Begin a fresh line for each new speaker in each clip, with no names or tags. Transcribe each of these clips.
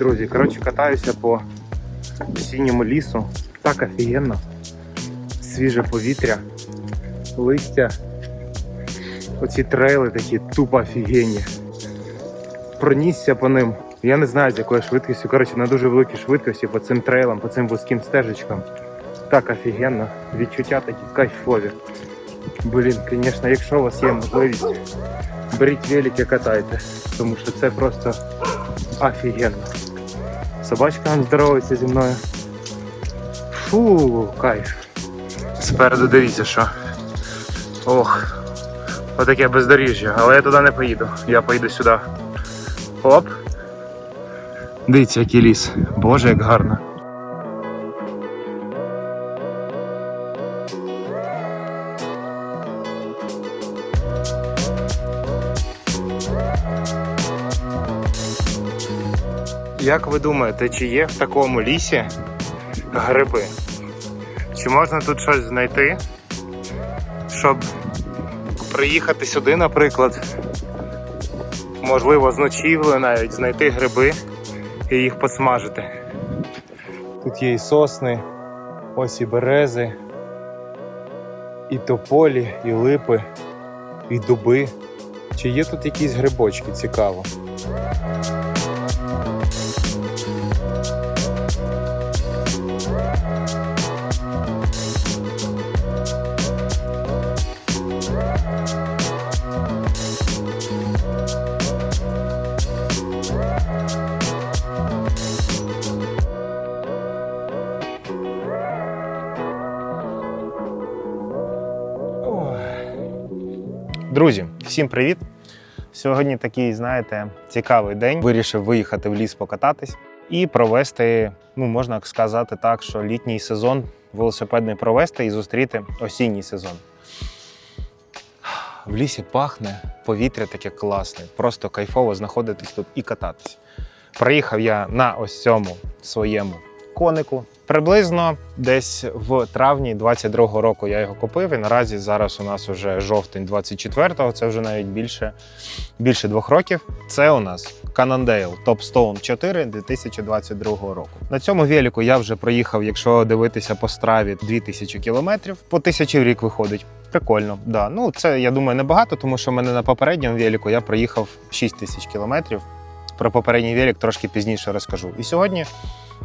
друзі, коротше, катаюся по осінньому лісу. Так офігенно. Свіже повітря, листя. Оці трейли такі тупо офігенні. Пронісся по ним. Я не знаю з якою швидкістю. Коротше, на дуже великій швидкості по цим трейлам, по цим вузьким стежечкам. Так офігенно. Відчуття такі кайфові. Блін, звісно, якщо у вас є можливість, беріть велик і катайте. Тому що це просто офігенно. Собачка нам здоровається зі мною. Фу, кайф. Спереду дивіться, що. Ох. Отаке бездоріжжя, але я туди не поїду. Я поїду сюди. Оп. Дивіться, який ліс. Боже, як гарно. Як ви думаєте, чи є в такому лісі гриби? Чи можна тут щось знайти, щоб приїхати сюди, наприклад, можливо, з ночівлею навіть знайти гриби і їх посмажити? Тут є і сосни, ось і берези, і тополі, і липи, і дуби. Чи є тут якісь грибочки цікаво? Друзі, всім привіт! Сьогодні такий, знаєте, цікавий день. Вирішив виїхати в ліс покататись і провести, ну можна сказати так, що літній сезон велосипедний провести і зустріти осінній сезон. В лісі пахне, повітря таке класне, просто кайфово знаходитись тут і кататись. Приїхав я на ось цьому своєму конику. Приблизно десь в травні 22-го року я його купив. І наразі зараз у нас уже жовтень 24-го, це вже навіть більше, більше двох років. Це у нас Cannondale Topstone 4 2022 року. На цьому велику я вже проїхав, якщо дивитися по страві, 2000 кілометрів. По тисячі в рік виходить. Прикольно, да. Ну це я думаю небагато, тому що в мене на попередньому велику я проїхав 6 тисяч кілометрів. Про попередній велик трошки пізніше розкажу. І сьогодні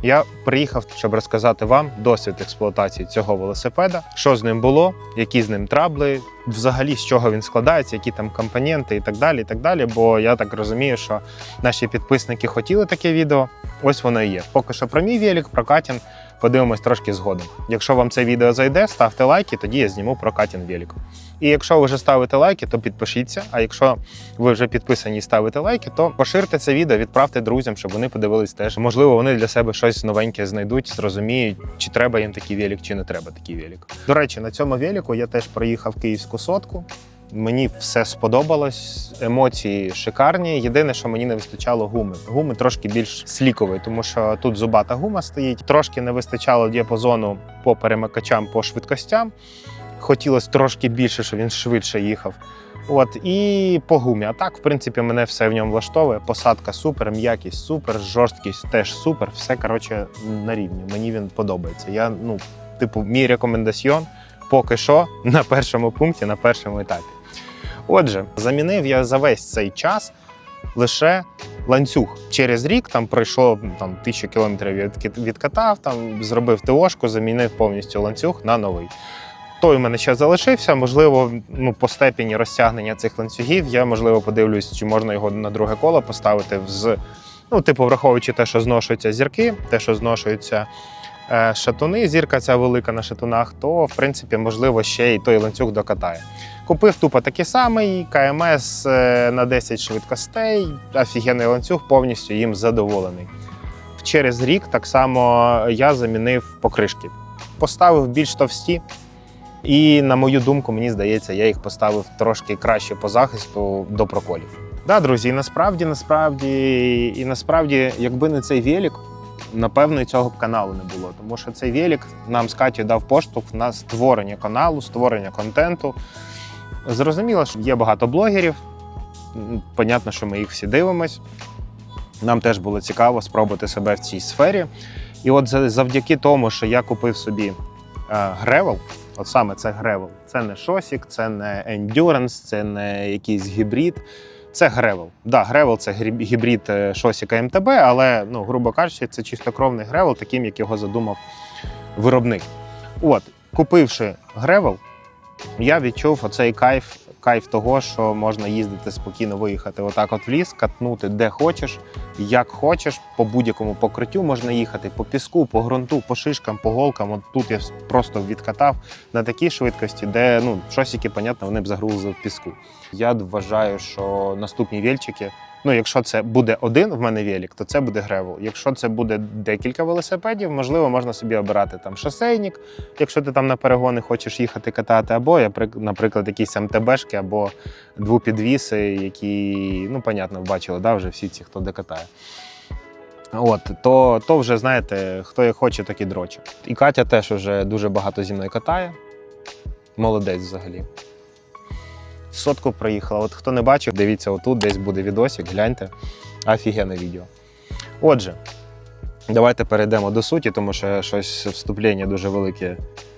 я приїхав, щоб розказати вам досвід експлуатації цього велосипеда, що з ним було, які з ним трабли, взагалі з чого він складається, які там компоненти і так далі. і так далі. Бо я так розумію, що наші підписники хотіли таке відео. Ось воно і є. Поки що про мій велик, про Катін подивимось трошки згодом. Якщо вам це відео зайде, ставте лайки, тоді я зніму про Катін велик. І якщо ви вже ставите лайки, то підпишіться. А якщо ви вже підписані і ставите лайки, то поширте це відео, відправте друзям, щоб вони подивились теж. Можливо, вони для себе щось новеньке знайдуть, зрозуміють, чи треба їм такий велик, чи не треба такий велик. До речі, на цьому велику я теж проїхав київську сотку. Мені все сподобалось, емоції шикарні. Єдине, що мені не вистачало гуми. Гуми трошки більш слікової, тому що тут зубата гума стоїть. Трошки не вистачало діапазону по перемикачам по швидкостям. Хотілося трошки більше, щоб він швидше їхав. От і по гумі. А так, в принципі, мене все в ньому влаштовує. Посадка супер, м'якість супер, жорсткість теж супер. Все коротше на рівні. Мені він подобається. Я, ну, типу, мій рекомендаціон поки що на першому пункті, на першому етапі. Отже, замінив я за весь цей час лише ланцюг. Через рік там пройшло там, тисячу кілометрів від- відкатав, там зробив ТОшку, замінив повністю ланцюг на новий. Той у мене ще залишився. Можливо, ну, по степені розтягнення цих ланцюгів я можливо подивлюсь, чи можна його на друге коло поставити з. Ну, типу, враховуючи те, що зношуються зірки, те, що зношуються е, шатуни, зірка ця велика на шатунах, то в принципі можливо ще і той ланцюг докатає. Купив тупо такий самий КМС е, на 10 швидкостей, офігенний ланцюг, повністю їм задоволений. Через рік так само я замінив покришки. Поставив більш товсті, і, на мою думку, мені здається, я їх поставив трошки краще по захисту до проколів. Да, друзі, і насправді, насправді, і насправді, якби не цей велик, напевно, і цього б каналу не було. Тому що цей велик нам з Катю дав поштовх на створення каналу, створення контенту. Зрозуміло, що є багато блогерів. Понятно, що ми їх всі дивимось. Нам теж було цікаво спробувати себе в цій сфері. І от за- завдяки тому, що я купив собі е, гревел, от саме це гревел, це не шосік, це не ендюранс, це не якийсь гібрид. Це гревел. Да, гревел це гібрид е, шосіка МТБ, але, ну, грубо кажучи, це чистокровний гревел, таким, як його задумав виробник. От, купивши гревел, я відчув оцей кайф, кайф того, що можна їздити спокійно, виїхати отак от в ліс, катнути де хочеш, як хочеш, по будь-якому покриттю можна їхати по піску, по ґрунту, по шишкам, по голкам. От тут я просто відкатав на такій швидкості, де ну щось яке, понятно, вони б загрузили в піску. Я вважаю, що наступні вільчики. Ну, якщо це буде один в мене велик, то це буде гревел. Якщо це буде декілька велосипедів, можливо, можна собі обирати там шосейник, якщо ти там на перегони хочеш їхати катати, або, я прик- наприклад, якісь МТБшки, або двопідвіси, які, ну, понятно, бачили, да, вже всі ці, хто де катає. От, то, то вже, знаєте, хто як хоче, так і дроче. І Катя теж вже дуже багато зі мною катає. Молодець взагалі. Сотку проїхала. От хто не бачив, дивіться отут, десь буде відосик, гляньте. Офігенне відео. Отже, давайте перейдемо до суті, тому що щось вступлення дуже велике.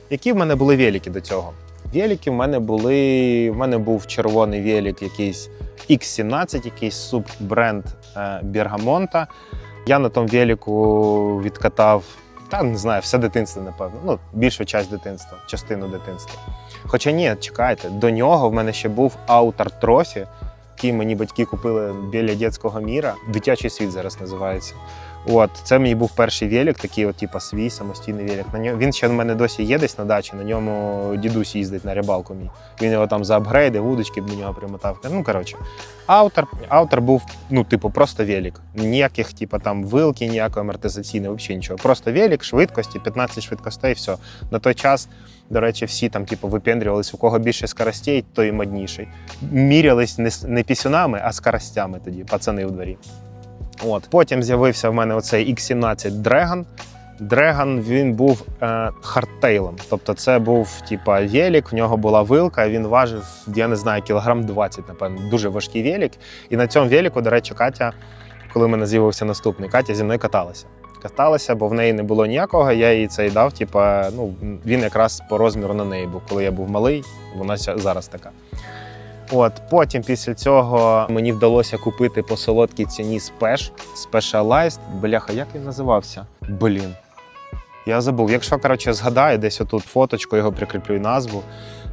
Які в мене були велики до цього? Велики в мене були. В мене був червоний велик, якийсь X17, якийсь суббренд е, Бергамонта. Я на тому велику відкатав, та не знаю, все дитинство, напевно. Ну, більшу часть дитинства, частину дитинства. Хоча ні, чекайте, до нього в мене ще був автор трофі, який мені батьки купили біля дитячого міра. Дитячий світ зараз називається. От, це мій був перший велик, такий, от, типу, свій самостійний велик. На ньому, він ще в мене досі є десь на дачі, на ньому дідусь їздить на рибалку мій. Він його там за апгрейди, вудочки до нього примотав. Ну, коротше. Аутер, аутер був, ну, типу, просто велик. Ніяких, типу, там вилки, ніякої амортизаційної, взагалі нічого. Просто велик, швидкості, 15 швидкостей, все. На той час, до речі, всі там, типу, випендрювались, у кого більше скоростей, той модніший. Мірялись не, не пісюнами, а скоростями тоді, пацани у дворі. От. Потім з'явився в мене оцей X17 Dragon. Dragon він був е, хардтейлом. Тобто це був типа велик, в нього була вилка, він важив, я не знаю, кілограм 20, напевно, дуже важкий велик. І на цьому велику, до речі, Катя, коли в мене з'явився наступний, Катя зі мною каталася. Каталася, бо в неї не було ніякого, я їй цей дав. Типа, ну, він якраз по розміру на неї був. Коли я був малий, вона зараз така. От потім після цього мені вдалося купити по солодкій ціні спеш, Specialized. Бляха, як він називався? Блін. Я забув. Якщо коротше згадаю, десь отут фоточку його прикріплю назву.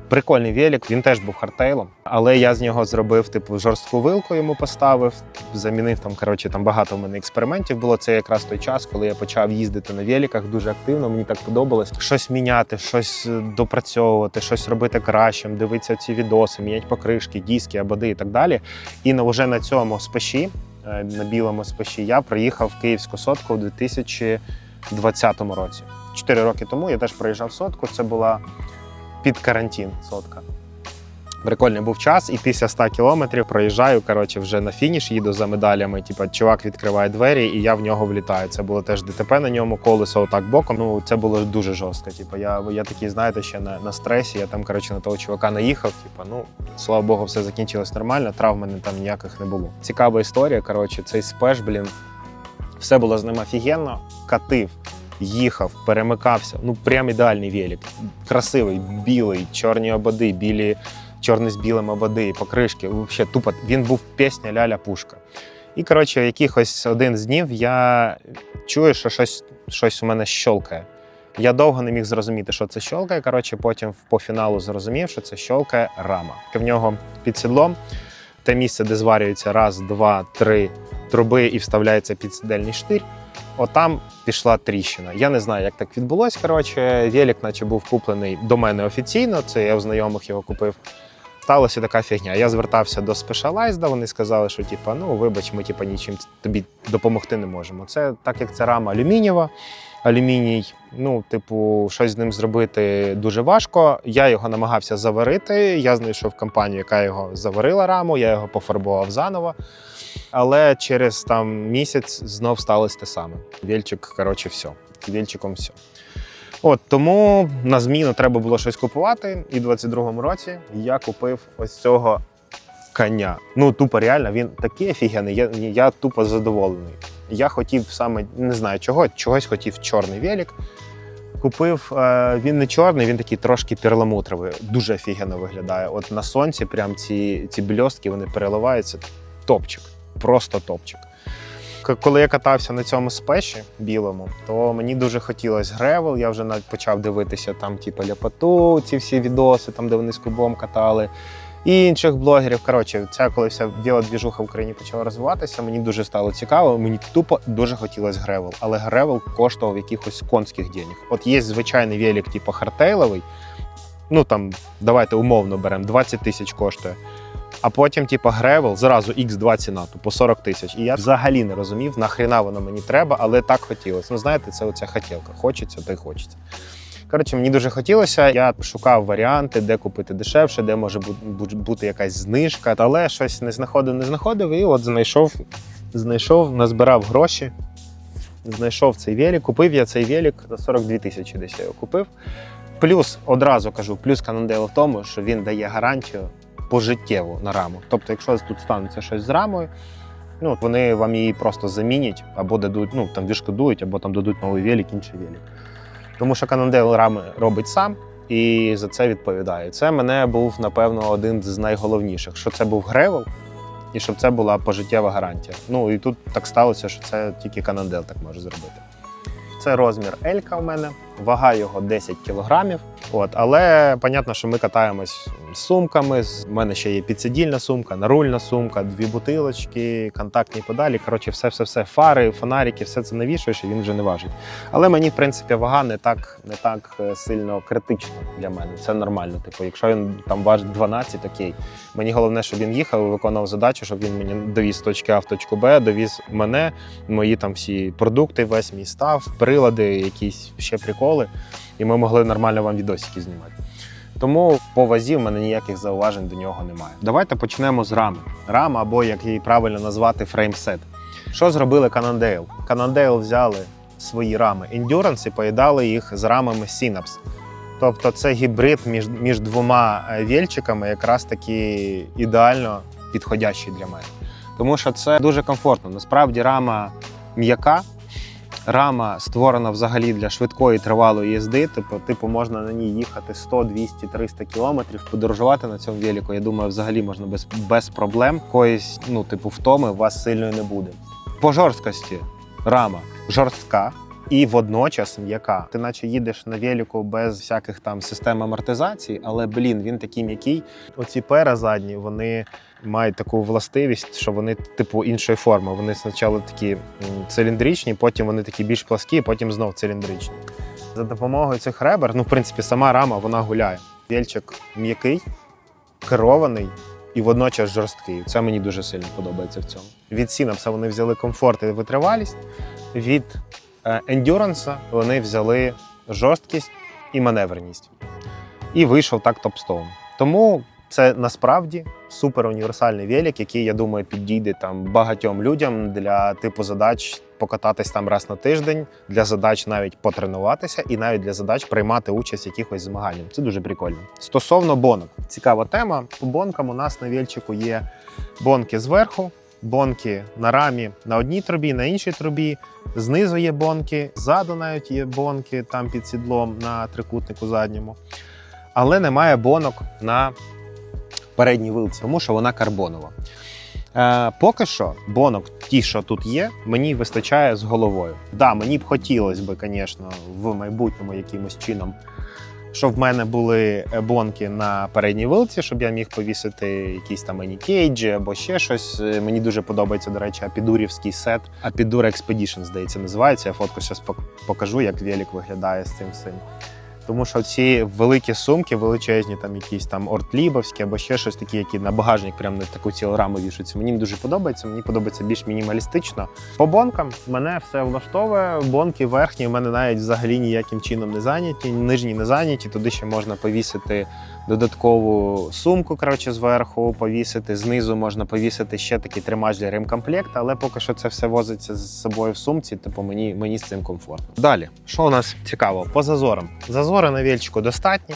Прикольний велик, він теж був хардтейлом, але я з нього зробив типу жорстку вилку, йому поставив, замінив там. Коротше, там багато в мене експериментів було. Це якраз той час, коли я почав їздити на великах дуже активно. Мені так подобалось щось міняти, щось е, допрацьовувати, щось робити кращим, дивитися ці відоси, міняти покришки, диски, абади і так далі. І на вже на цьому спеші, е, на білому спеші, я приїхав в Київську сотку у 2020 році. Чотири роки тому я теж проїжджав сотку. Це була під карантин сотка. Прикольний був час, і після 100 кілометрів проїжджаю. Коротше, вже на фініш їду за медалями. Типа, чувак відкриває двері, і я в нього влітаю. Це було теж ДТП на ньому, колесо отак боком. Ну це було дуже жорстко. Типа, я, я такий, знаєте, ще на, на стресі. Я там, коротше, на того чувака наїхав. Типа, ну слава Богу, все закінчилось нормально. Травм мене там ніяких не було. Цікава історія. Коротше, цей спеш, блін, все було з ним офігенно. Катив, їхав, перемикався. Ну, прям ідеальний велик. Красивий, білий, чорні ободи, білі, чорний з білим ободи, покришки. Взагалі, тупо він був пісня ляля пушка. І, коротше, якихось один з днів я чую, що щось, щось у мене щолкає. Я довго не міг зрозуміти, що це щолкає. Коротше, потім по фіналу зрозумів, що це щолкає рама. В нього під сідлом те місце, де зварюється раз, два, три труби і вставляється підсидельний штир. Отам пішла тріщина. Я не знаю, як так відбулось. Коротше, велик, наче був куплений до мене офіційно. Це я у знайомих його купив. Сталася така фігня. Я звертався до Specialized, вони сказали, що типа, ну вибач, ми типа нічим тобі допомогти не можемо. Це так як це рама алюмінієва. Алюміній, ну, типу, щось з ним зробити дуже важко. Я його намагався заварити. Я знайшов компанію, яка його заварила раму, я його пофарбував заново. Але через там місяць знов сталося те саме. Вільчик, коротше, все. Вільчиком все. От тому на зміну треба було щось купувати. І в 22-му році я купив ось цього коня. Ну, тупо реально, він такий офігенний, я, я тупо задоволений. Я хотів саме, не знаю чого, чогось хотів чорний велик. Купив, е, він не чорний, він такий трошки перламутровий. Дуже офігенно виглядає. От на сонці прям ці, ці бльостки вони переливаються. Топчик, просто топчик. Коли я катався на цьому спеші білому, то мені дуже хотілося гревел. Я вже навіть почав дивитися там, типу, ляпоту, ці всі відоси, там, де вони з кубом катали, і інших блогерів. Коротше, ця коли вся велодвіжуха в Україні почала розвиватися, мені дуже стало цікаво. Мені тупо дуже хотілося гревел. Але гревел коштував якихось конських денег. От є звичайний велик, типу хартейловий. Ну там, давайте умовно беремо, 20 тисяч коштує. А потім, типу, гревел зразу X2 ціна, по 40 тисяч. І я взагалі не розумів, нахріна воно мені треба, але так хотілося. Ну, знаєте, це оця хотілка. Хочеться, то й хочеться. Коротше, мені дуже хотілося. Я шукав варіанти, де купити дешевше, де може бу- бу- бути якась знижка, але щось не знаходив, не знаходив. І от знайшов, знайшов, назбирав гроші, знайшов цей велик. Купив я цей велик за 42 тисячі десь я його купив. Плюс одразу кажу, плюс Cannondale в тому, що він дає гарантію пожиттєву на раму. Тобто, якщо тут станеться щось з рамою, ну вони вам її просто замінять або дадуть, ну там відшкодують, або там дадуть новий велик, інший велик. Тому що Cannondale рами робить сам і за це відповідає. Це мене був, напевно, один з найголовніших, що це був гревел, і щоб це була пожиттєва гарантія. Ну і тут так сталося, що це тільки Cannondale так може зробити. Це розмір Елька у мене, вага його 10 кілограмів. От, але понятно, що ми катаємось з сумками. У мене ще є підсидільна сумка, нарульна сумка, дві бутилочки, контактні педалі. Коротше, все, все, все, фари, фонарики, все це навішуєш, і він вже не важить. Але мені, в принципі, вага не так, не так е, сильно критична для мене. Це нормально. Типу, якщо він там важить 12, окей. Мені головне, щоб він їхав і виконував задачу, щоб він мені довіз з точки А в точку Б, довіз мене, мої там всі продукти, весь мій став, прилади, якісь ще приколи, і ми могли нормально вам відосики знімати. Тому по вазі в мене ніяких зауважень до нього немає. Давайте почнемо з рами. Рама, або як її правильно назвати, фреймсет. Що зробили Cannondale? Cannondale взяли свої рами Endurance і поєднали їх з рамами Synapse. Тобто це гібрид між, між двома е, вільчиками, якраз таки ідеально підходящий для мене. Тому що це дуже комфортно. Насправді рама м'яка, рама створена взагалі для швидкої тривалої їзди. Типу, типу, можна на ній їхати 100, 200, 300 кілометрів, подорожувати на цьому велику. Я думаю, взагалі можна без, без проблем. Коїсь, ну, типу, втоми вас сильної не буде. По жорсткості рама жорстка. І водночас м'яка. Ти наче їдеш на велику без всяких там систем амортизації, але блін, він такий м'який. Оці пера задні, вони мають таку властивість, що вони типу іншої форми. Вони спочатку такі циліндричні, потім вони такі більш пласкі, потім знов циліндричні. За допомогою цих ребер, ну в принципі, сама рама вона гуляє. Вельчик м'який, керований і водночас жорсткий. Це мені дуже сильно подобається в цьому. Від Synapse вони взяли комфорт і витривалість. Від е, Endurance вони взяли жорсткість і маневреність. І вийшов так топ-стоун. Тому це насправді супер універсальний велик, який, я думаю, підійде там багатьом людям для типу задач покататись там раз на тиждень, для задач навіть потренуватися, і навіть для задач приймати участь в якихось змаганнях. Це дуже прикольно. Стосовно бонок, цікава тема. По бонкам у нас на вельчику є бонки зверху, бонки на рамі на одній трубі, на іншій трубі. Знизу є бонки, ззаду навіть є бонки там під сідлом на трикутнику задньому. Але немає бонок на передній вилці, тому що вона карбонова. Е, поки що бонок, ті, що тут є, мені вистачає з головою. Да, мені б хотілося б, звісно, в майбутньому якимось чином, щоб в мене були е, бонки на передній вилці, щоб я міг повісити якісь там анікейджі або ще щось. Е, Мені дуже подобається, до речі, апідурівський сет. Апідур Expedition, здається, називається. Я фотку зараз покажу, як велик виглядає з цим всім. Тому що ці великі сумки, величезні, там якісь там ортлібовські або ще щось такі, які на багажник прям на таку цілу раму вішаються. Мені дуже подобається. Мені подобається більш мінімалістично. По бонкам мене все влаштовує. Бонки верхні в мене навіть взагалі ніяким чином не зайняті, нижні не зайняті. Туди ще можна повісити додаткову сумку, коротше, зверху, повісити. Знизу можна повісити ще такий тримач для ремкомплекту, але поки що це все возиться з собою в сумці, типу мені, мені з цим комфортно. Далі, що у нас цікаво? По зазорам. Зазори на вільчику достатні.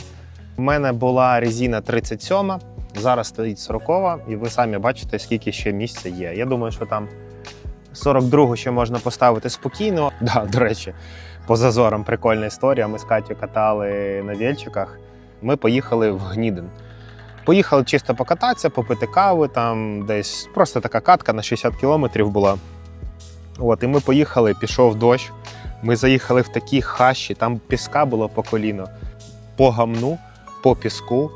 У мене була резина 37, Зараз стоїть 40 і ви самі бачите, скільки ще місця є. Я думаю, що там 42 ще можна поставити спокійно. Да, до речі, по зазорам прикольна історія. Ми з Катю катали на вільчиках. Ми поїхали в Гнідин. Поїхали чисто покататися, попити кави, там десь просто така катка на 60 кілометрів була. От, і ми поїхали, пішов дощ. Ми заїхали в такі хащі, там піска було по коліно, по гамну, по піску.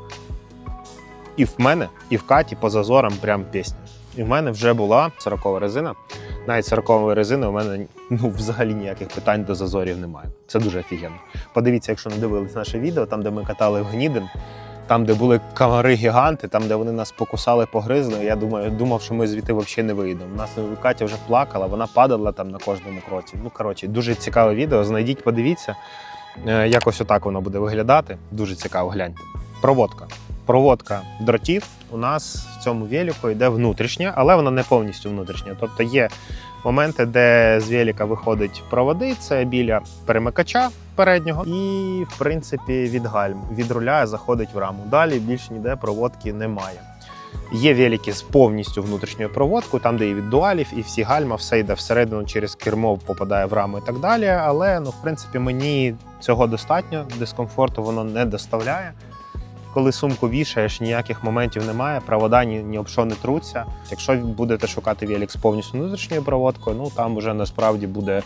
І в мене, і в Каті по зазорам прям пісня. І в мене вже була 40 резина. Навіть 40 резини у мене ну, взагалі ніяких питань до зазорів немає. Це дуже офігенно. Подивіться, якщо не дивились наше відео, там, де ми катали в Гнідин, там, де були комари гіганти, там, де вони нас покусали, погризли. Я думаю, думав, що ми звідти взагалі не вийдемо. У нас Катя вже плакала, вона падала там на кожному кроці. Ну, коротше, дуже цікаве відео. Знайдіть, подивіться. Е, Якось отак воно буде виглядати. Дуже цікаво, гляньте. Проводка. Проводка дротів у нас в цьому велику йде внутрішня, але вона не повністю внутрішня. Тобто є моменти, де з велика виходить проводи, це біля перемикача переднього, і в принципі від гальм від руля заходить в раму. Далі більш ніде проводки немає. Є велики з повністю внутрішньою проводкою, там де і від дуалів, і всі гальма, все йде всередину через кермо, попадає в раму і так далі. Але ну, в принципі, мені цього достатньо, дискомфорту воно не доставляє. Коли сумку вішаєш, ніяких моментів немає, провода ні, ні об що не труться. Якщо будете шукати велик з повністю внутрішньою проводкою, ну там вже насправді буде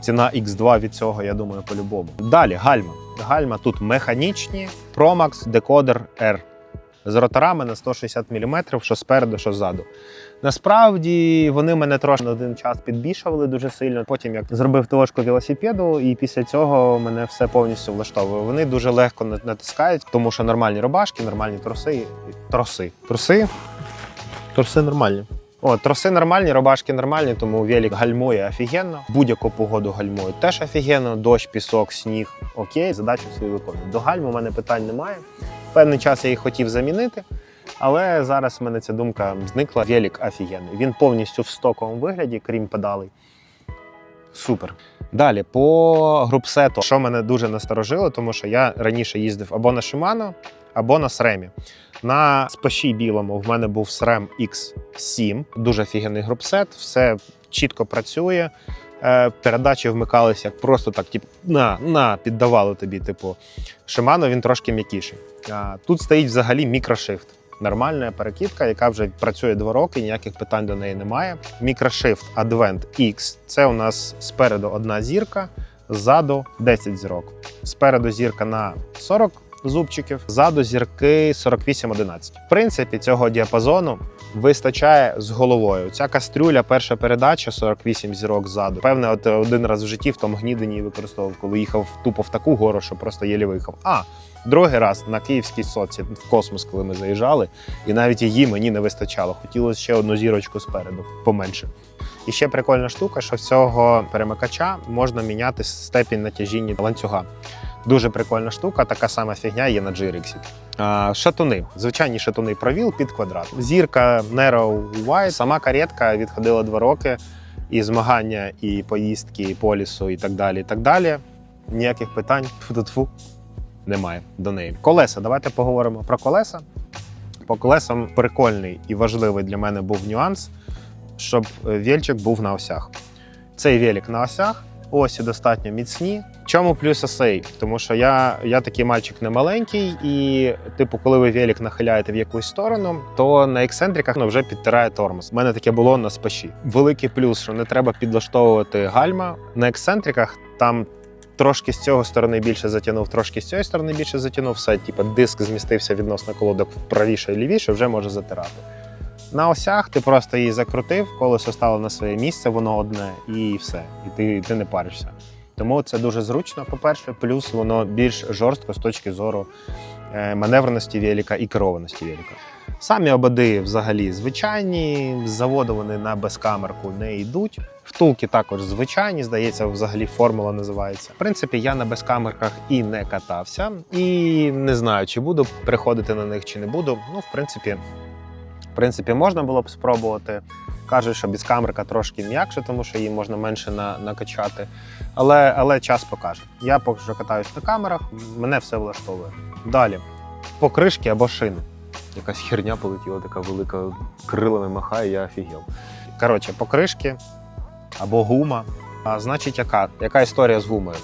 ціна X2 від цього, я думаю, по-любому. Далі гальма. Гальма тут механічні, Promax Decoder R. З роторами на 160 мм, що спереду, що ззаду. Насправді вони мене трошки на один час підбішували дуже сильно. Потім як зробив трошку велосипеду, і після цього мене все повністю влаштовує. Вони дуже легко натискають, тому що нормальні рубашки, нормальні труси. Троси. Труси? Труси нормальні. О, троси нормальні, рубашки нормальні, тому велик гальмує офігенно. Будь-яку погоду гальмує теж офігенно. Дощ, пісок, сніг. Окей, задачу свою виконую. До гальм у мене питань немає. Певний час я їх хотів замінити. Але зараз в мене ця думка зникла. Велик офігенний. Він повністю в стоковому вигляді, крім педалей. Супер. Далі по групсету, що мене дуже насторожило, тому що я раніше їздив або на Shimano, або на SRAM. На спаші білому в мене був SRAM X7, дуже офігенний групсет, все чітко працює. Е, Передачі вмикалися як просто так, типу, на, на, піддавали тобі. Типу, Shimano він трошки м'якіший. Тут стоїть взагалі мікрошифт. Нормальна перекидка, яка вже працює два роки, ніяких питань до неї немає. Microshift Advent X це у нас спереду одна зірка, ззаду 10 зірок. Спереду зірка на 40 зубчиків, ззаду зірки 48-11. В принципі, цього діапазону вистачає з головою. Ця кастрюля, перша передача 48 зірок ззаду. Певне, от один раз в житті в тому гнідині її використовував, коли їхав тупо в таку гору, що просто єлі виїхав. А другий раз на київській соці в космос, коли ми заїжджали, і навіть її мені не вистачало. Хотілося ще одну зірочку спереду, поменше. І ще прикольна штука, що в цього перемикача можна міняти степінь натяжіння ланцюга. Дуже прикольна штука, така сама фігня є на GRX. Шатуни, звичайні шатуни провіл під квадрат. Зірка Narrow White, сама каретка відходила два роки. І змагання, і поїздки, і по і так далі. І так далі. Ніяких питань фу немає до неї. Колеса. Давайте поговоримо про колеса. По колесам прикольний і важливий для мене був нюанс, щоб вільчик був на осях. Цей велик на осях, осі достатньо міцні. Чому плюс осей? Тому що я, я такий мальчик не маленький, і, типу, коли ви велик нахиляєте в якусь сторону, то на ексцентриках ну, вже підтирає тормоз. У мене таке було на спаші. Великий плюс, що не треба підлаштовувати гальма. На ексцентриках там трошки з цього сторони більше затягнув, трошки з цієї сторони більше затягнув. Все, типу, диск змістився відносно колодок правіше і лівіше, вже може затирати. На осях ти просто її закрутив, колесо стало на своє місце, воно одне, і все. І ти, ти не паришся. Тому це дуже зручно, по-перше, плюс воно більш жорстко з точки зору е, маневреності велика і керованості велика. Самі ободи взагалі звичайні, з заводу вони на безкамерку не йдуть. Втулки також звичайні, здається, взагалі формула називається. В принципі, я на безкамерках і не катався, і не знаю, чи буду приходити на них, чи не буду. Ну, в принципі, в принципі, можна було б спробувати. Кажуть, що безкамерка трошки м'якше, тому що її можна менше на, накачати. Але, але час покаже. Я поки що катаюсь на камерах, мене все влаштовує. Далі покришки або шини. якась херня полетіла, така велика крилами махає, я офігел. Коротше, покришки або гума. А, значить, яка? Яка історія з гумою?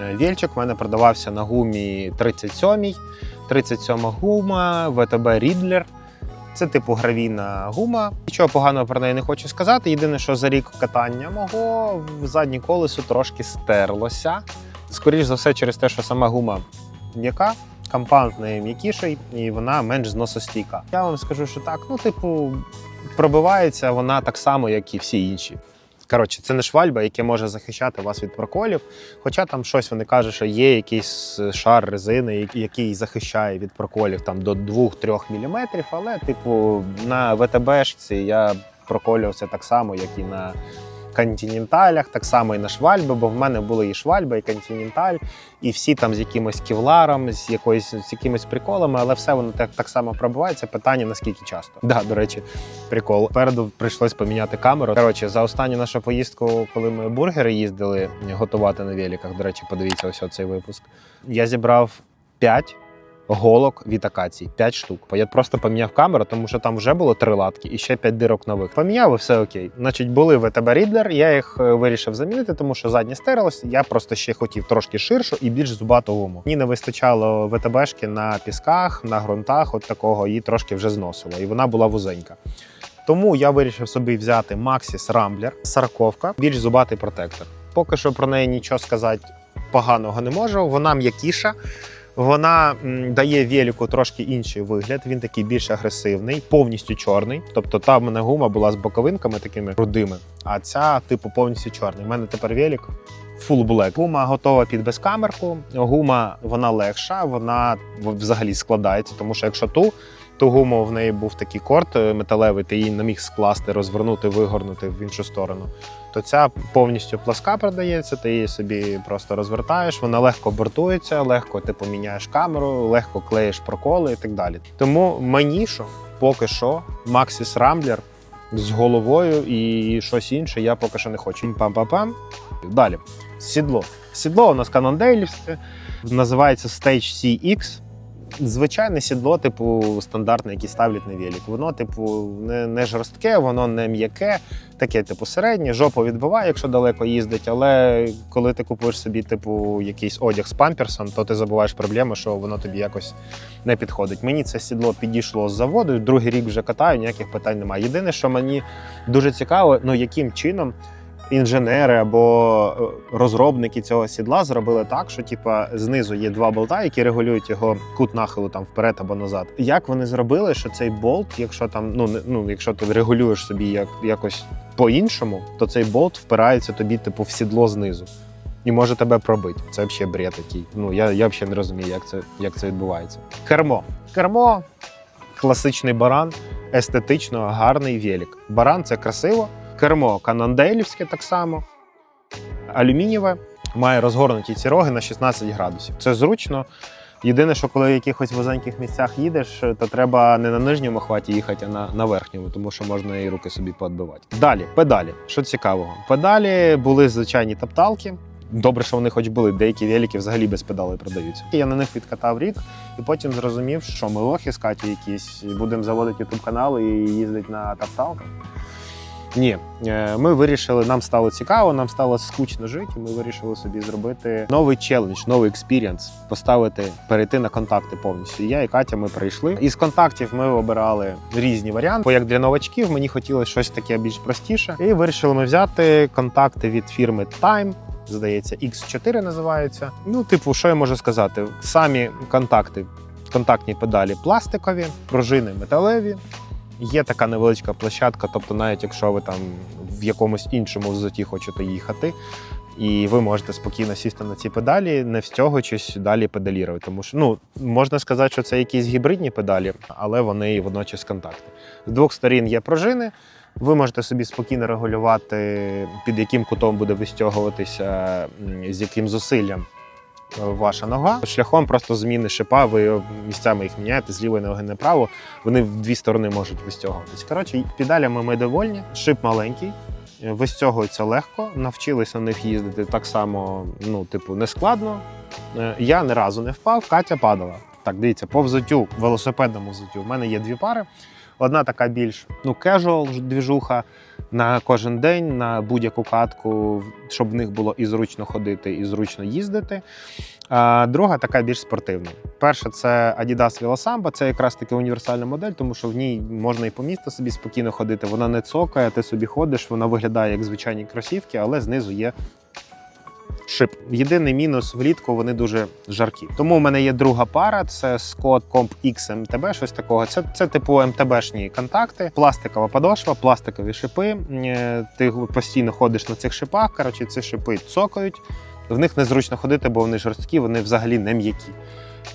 Е, Вільчик в мене продавався на гумі 37-й. 37 гума, ВТБ Рідлер. Це типу гравійна гума. Нічого поганого про неї не хочу сказати. Єдине, що за рік катання мого в заднє колесо трошки стерлося. Скоріше за все, через те, що сама гума м'яка, компаунд неї м'якіший, і вона менш зносостійка. Я вам скажу, що так, ну, типу, пробивається вона так само, як і всі інші. Коротше, це не швальба, яке може захищати вас від проколів. Хоча там щось вони кажуть, що є якийсь шар резини, який захищає від проколів там до 2-3 мм, але, типу, на ВТБшці я проколювався так само, як і на континенталях, так само і на швальби, бо в мене були і швальба, і континенталь, і всі там з якимось кевларом, з якоюсь з якимись приколами, але все воно так, так само пробивається. Питання наскільки часто. Да, до речі, прикол. Переду прийшлось поміняти камеру. Коротше, за останню нашу поїздку, коли ми бургери їздили готувати на великах, до речі, подивіться ось цей випуск. Я зібрав 5 голок від акацій, 5 штук. Я просто поміняв камеру, тому що там вже було три латки і ще 5 дирок нових. Поміняв і все окей. Значить, були ВТБ Рідлер, я їх е, вирішив замінити, тому що задні стерлось. Я просто ще хотів трошки ширшу і більш зубату гуму. Мені не вистачало ВТБшки на пісках, на ґрунтах, от такого, її трошки вже зносило, і вона була вузенька. Тому я вирішив собі взяти Maxis Rambler, сарковка, більш зубатий протектор. Поки що про неї нічого сказати поганого не можу. Вона м'якіша. Вона дає велику трошки інший вигляд. Він такий більш агресивний, повністю чорний. Тобто та в мене гума була з боковинками такими рудими, а ця, типу, повністю чорний. У мене тепер велик full black. Гума готова під безкамерку. Гума вона легша, вона взагалі складається, тому що якщо ту. Ту гуму в неї був такий корт е, металевий, ти її не міг скласти, розвернути, вигорнути в іншу сторону. То ця повністю пласка продається, ти її собі просто розвертаєш, вона легко бортується, легко ти поміняєш камеру, легко клеїш проколи і так далі. Тому мені що поки що Maxis Rambler з головою і щось інше я поки що не хочу. Пам-пам-пам. Далі. Сідло. Сідло у нас канондейлівське, називається Stage CX. Звичайне сідло, типу, стандартне, яке ставлять на велик. Воно, типу, не, не жорстке, воно не м'яке, таке, типу, середнє, жопу відбиває, якщо далеко їздить. Але коли ти купуєш собі, типу, якийсь одяг з памперсом, то ти забуваєш проблему, що воно тобі якось не підходить. Мені це сідло підійшло з заводу, другий рік вже катаю, ніяких питань немає. Єдине, що мені дуже цікаво, ну яким чином інженери або е, розробники цього сідла зробили так, що типа знизу є два болта, які регулюють його кут нахилу там вперед або назад. Як вони зробили, що цей болт, якщо там ну ну, якщо ти регулюєш собі як якось по-іншому, то цей болт впирається тобі, типу, в сідло знизу. І може тебе пробити. Це взагалі бред який. Ну я, я взагалі не розумію, як це, як це відбувається. Кермо. Кермо класичний баран, естетично гарний велик. Баран це красиво. Кермо канондейлівське так само. Алюмінієве, має розгорнуті ці роги на 16 градусів. Це зручно. Єдине, що коли в якихось вузеньких місцях їдеш, то треба не на нижньому хваті їхати, а на, на верхньому, тому що можна і руки собі поотбивати. Далі, педалі. Що цікавого? Педалі були звичайні топталки. Добре, що вони хоч були, деякі велики взагалі без педалей продаються. Я на них відкатав рік і потім зрозумів, що ми лохи з Катю якісь, будемо заводити ютуб канал і їздити на топталках. Ні, Е, ми вирішили, нам стало цікаво, нам стало скучно жити. Ми вирішили собі зробити новий челендж, новий експірієнс, поставити, перейти на контакти повністю. Я і Катя ми прийшли. Із контактів ми обирали різні варіанти. Бо як для новачків мені хотілося щось таке більш простіше. І вирішили ми взяти контакти від фірми Time. Здається, X4 називається. Ну, типу, що я можу сказати? Самі контакти, контактні педалі пластикові, пружини металеві. Є така невеличка площадка, тобто, навіть якщо ви там в якомусь іншому взуті хочете їхати, і ви можете спокійно сісти на ці педалі, не встягуючись далі педалірувати. Тому що ну можна сказати, що це якісь гібридні педалі, але вони водночас контактні. З двох сторін є пружини. Ви можете собі спокійно регулювати, під яким кутом буде вистягуватися, з яким зусиллям ваша нога. Шляхом просто зміни шипа, ви місцями їх міняєте з лівої ноги направо. Вони в дві сторони можуть вистягуватись. Коротше, педалями ми довольні. Шип маленький, вистягується легко. Навчилися на них їздити так само, ну, типу, не складно. Е, Я ні разу не впав, Катя падала. Так, дивіться, по взуттю, велосипедному взуттю. У мене є дві пари. Одна така більш ну, casual двіжуха на кожен день, на будь-яку катку, щоб в них було і зручно ходити, і зручно їздити. А друга така більш спортивна. Перша це Adidas Velosamba, це якраз таки універсальна модель, тому що в ній можна і по місту собі спокійно ходити. Вона не цокає, ти собі ходиш, вона виглядає як звичайні кросівки, але знизу є шип. Єдиний мінус влітку вони дуже жаркі. Тому у мене є друга пара, це Scott Comp X MTB, щось такого. Це, це типу МТБшні контакти, пластикова подошва, пластикові шипи. Е, Ти постійно ходиш на цих шипах. Коротше, ці шипи цокають. В них незручно ходити, бо вони жорсткі, вони взагалі не м'які.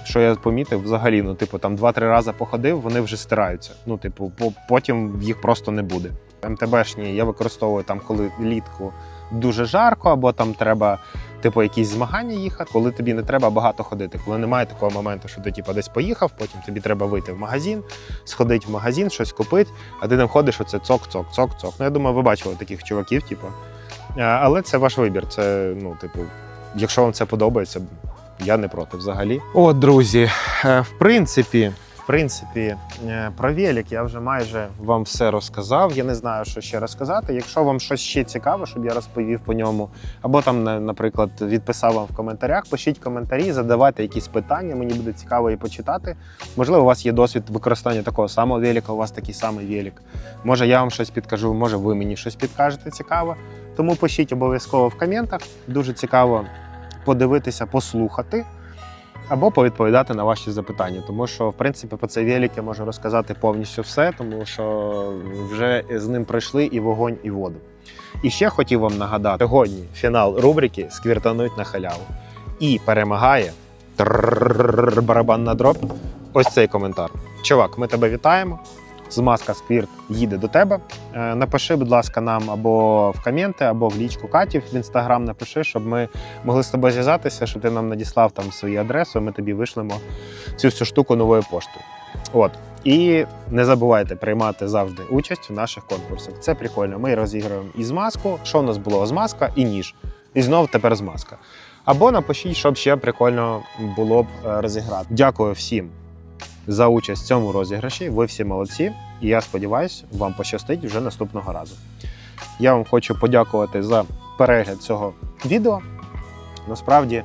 Що я помітив, взагалі, ну, типу, там два-три рази походив, вони вже стираються. Ну, типу, по- потім їх просто не буде. МТБшні я використовую там, коли влітку дуже жарко, або там треба, типу, якісь змагання їхати, коли тобі не треба багато ходити. Коли немає такого моменту, що ти типу, десь поїхав, потім тобі треба вийти в магазин, сходити в магазин, щось купити, а ти там ходиш, оце цок, цок, цок, цок. Ну, я думаю, ви бачили таких чуваків, типу. Але це ваш вибір. Це, ну, типу, якщо вам це подобається, я не проти взагалі. О, друзі, е, в принципі, принципі, е, про велик я вже майже вам все розказав. Я не знаю, що ще розказати. Якщо вам щось ще цікаво, щоб я розповів по ньому, або там, наприклад, відписав вам в коментарях, пишіть коментарі, задавайте якісь питання. Мені буде цікаво і почитати. Можливо, у вас є досвід використання такого самого велика, у вас такий самий велик. Може, я вам щось підкажу, може, ви мені щось підкажете цікаво. Тому пишіть обов'язково в коментах. Дуже цікаво подивитися, послухати або повідповідати на ваші запитання. Тому що, в принципі, по цей велик я можу розказати повністю все, тому що вже з ним пройшли і вогонь, і воду. І ще хотів вам нагадати: сьогодні фінал рубрики Сквіртануть на халяву. І перемагає барабанна барабан на дроб. Ось цей коментар. Чувак, ми тебе вітаємо. Змазка Сквірт їде до тебе. Е, Напиши, будь ласка, нам або в коменти, або в лічку Каті в інстаграм напиши, щоб ми могли з тобою зв'язатися, щоб ти нам надіслав там свою адресу, ми тобі вишлемо цю всю штуку новою поштою. От. І не забувайте приймати завжди участь у наших конкурсах. Це прикольно. Ми розіграємо і змазку. Що у нас було? Змазка і ніж. І знов тепер змазка. Або напишіть, щоб ще прикольно було б е, розіграти. Дякую всім за участь в цьому розіграші. Ви всі молодці. І я сподіваюся, вам пощастить вже наступного разу. Я вам хочу подякувати за перегляд цього відео. Насправді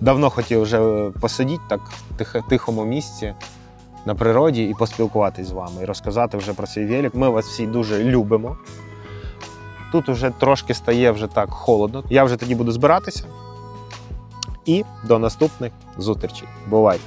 давно хотів вже посидіти так в тих- тихому місці на природі і поспілкуватись з вами, і розказати вже про свій велик. Ми вас всі дуже любимо. Тут вже трошки стає вже так холодно. Я вже тоді буду збиратися. І до наступних зустрічей. Бувайте!